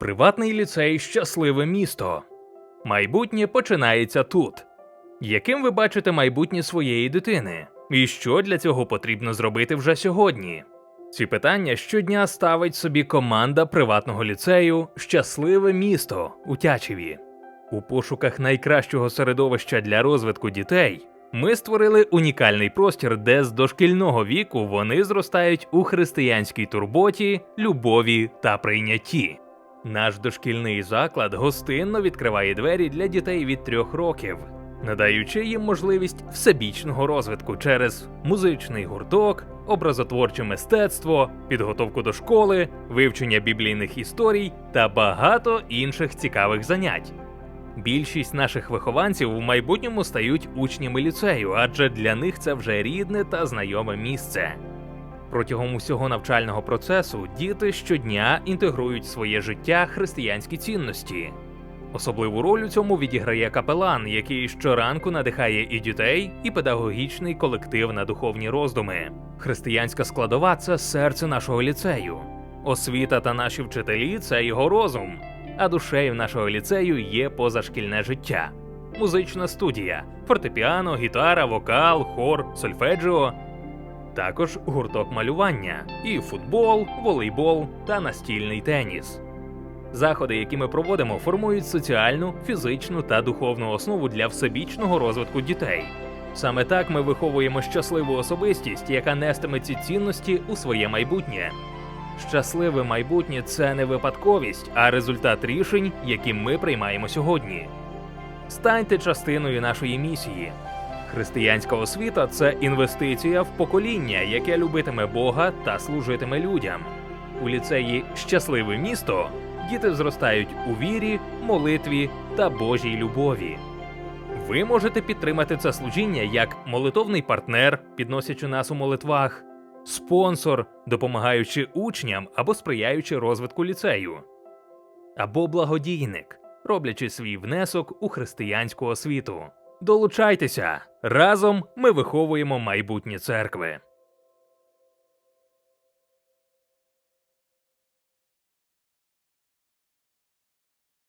Приватний ліцей щасливе місто. Майбутнє починається тут. Яким ви бачите майбутнє своєї дитини? І що для цього потрібно зробити вже сьогодні? Ці питання щодня ставить собі команда приватного ліцею Щасливе місто у Тячеві. У пошуках найкращого середовища для розвитку дітей ми створили унікальний простір, де з дошкільного віку вони зростають у християнській турботі, любові та прийнятті. Наш дошкільний заклад гостинно відкриває двері для дітей від трьох років, надаючи їм можливість всебічного розвитку через музичний гурток, образотворче мистецтво, підготовку до школи, вивчення біблійних історій та багато інших цікавих занять. Більшість наших вихованців в майбутньому стають учнями ліцею, адже для них це вже рідне та знайоме місце. Протягом усього навчального процесу діти щодня інтегрують в своє життя християнські цінності. Особливу роль у цьому відіграє капелан, який щоранку надихає і дітей, і педагогічний колектив на духовні роздуми. Християнська складова це серце нашого ліцею. Освіта та наші вчителі це його розум. А душею нашого ліцею є позашкільне життя. Музична студія, фортепіано, гітара, вокал, хор, сольфеджіо. Також гурток малювання, і футбол, волейбол та настільний теніс. Заходи, які ми проводимо, формують соціальну, фізичну та духовну основу для всебічного розвитку дітей. Саме так ми виховуємо щасливу особистість, яка нестиме ці цінності у своє майбутнє. Щасливе майбутнє це не випадковість, а результат рішень, які ми приймаємо сьогодні. Станьте частиною нашої місії. Християнська освіта це інвестиція в покоління, яке любитиме Бога та служитиме людям. У ліцеї Щасливе місто діти зростають у вірі, молитві та Божій любові. Ви можете підтримати це служіння як молитовний партнер, підносячи нас у молитвах, спонсор, допомагаючи учням або сприяючи розвитку ліцею, або благодійник, роблячи свій внесок у християнську освіту. Долучайтеся! Разом ми виховуємо майбутнє церкви.